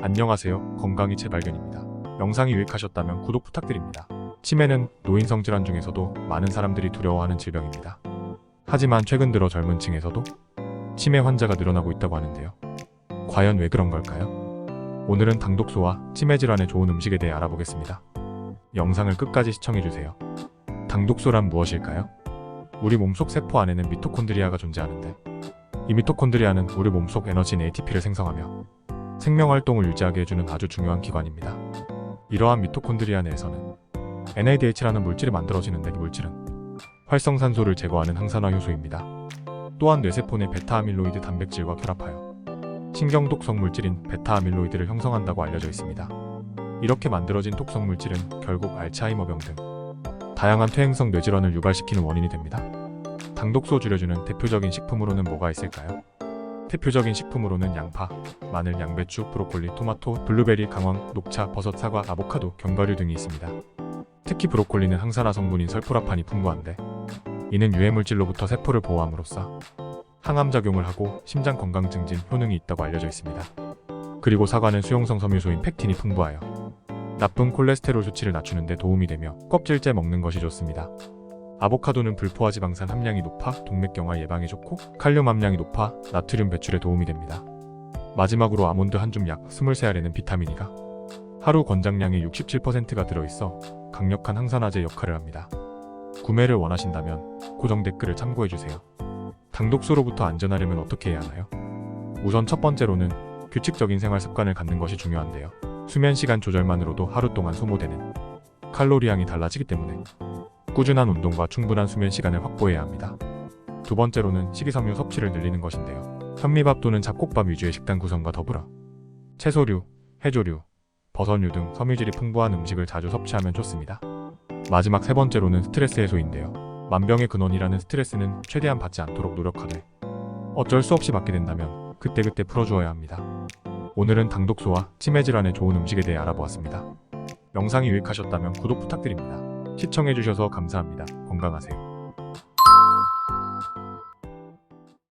안녕하세요. 건강이 제 발견입니다. 영상이 유익하셨다면 구독 부탁드립니다. 치매는 노인성 질환 중에서도 많은 사람들이 두려워하는 질병입니다. 하지만 최근 들어 젊은 층에서도 치매 환자가 늘어나고 있다고 하는데요. 과연 왜 그런 걸까요? 오늘은 당독소와 치매 질환에 좋은 음식에 대해 알아보겠습니다. 영상을 끝까지 시청해주세요. 당독소란 무엇일까요? 우리 몸속 세포 안에는 미토콘드리아가 존재하는데 이 미토콘드리아는 우리 몸속 에너지인 ATP를 생성하며 생명 활동을 유지하게 해주는 아주 중요한 기관입니다. 이러한 미토콘드리아 내에서는 NADH라는 물질이 만들어지는데 이 물질은 활성산소를 제거하는 항산화 효소입니다. 또한 뇌세포 내 베타아밀로이드 단백질과 결합하여 신경 독성 물질인 베타아밀로이드를 형성한다고 알려져 있습니다. 이렇게 만들어진 독성 물질은 결국 알츠하이머병 등 다양한 퇴행성 뇌질환을 유발시키는 원인이 됩니다. 당독소 줄여주는 대표적인 식품으로는 뭐가 있을까요? 대표적인 식품으로는 양파, 마늘, 양배추, 브로콜리, 토마토, 블루베리, 강황, 녹차, 버섯, 사과, 아보카도, 견과류 등이 있습니다. 특히 브로콜리는 항산화 성분인 설포라판이 풍부한데 이는 유해 물질로부터 세포를 보호함으로써 항암 작용을 하고 심장 건강 증진 효능이 있다고 알려져 있습니다. 그리고 사과는 수용성 섬유소인 팩틴이 풍부하여 나쁜 콜레스테롤 수치를 낮추는 데 도움이 되며 껍질째 먹는 것이 좋습니다. 아보카도는 불포화 지 방산 함량이 높아 동맥경화 예방에 좋고 칼륨 함량이 높아 나트륨 배출에 도움이 됩니다. 마지막으로 아몬드 한 줌 약 23알에는 비타민 E가 하루 권장량의 67%가 들어있어 강력한 항산화제 역할을 합니다. 구매를 원하신다면 고정 댓글을 참고해주세요. 당독소로부터 안전하려면 어떻게 해야 하나요? 우선 첫 번째로는 규칙적인 생활 습관을 갖는 것이 중요한데요. 수면 시간 조절만으로도 하루 동안 소모되는 칼로리량이 달라지기 때문에 꾸준한 운동과 충분한 수면 시간을 확보해야 합니다. 두 번째로는 식이섬유 섭취를 늘리는 것인데요. 현미밥 또는 잡곡밥 위주의 식단 구성과 더불어 채소류, 해조류, 버섯류 등 섬유질이 풍부한 음식을 자주 섭취하면 좋습니다. 마지막 세 번째로는 스트레스 해소인데요. 만병의 근원이라는 스트레스는 최대한 받지 않도록 노력하되 어쩔 수 없이 받게 된다면 그때그때 풀어주어야 합니다. 오늘은 당독소와 치매 질환에 좋은 음식에 대해 알아보았습니다. 영상이 유익하셨다면 구독 부탁드립니다. 시청해주셔서 감사합니다. 건강하세요.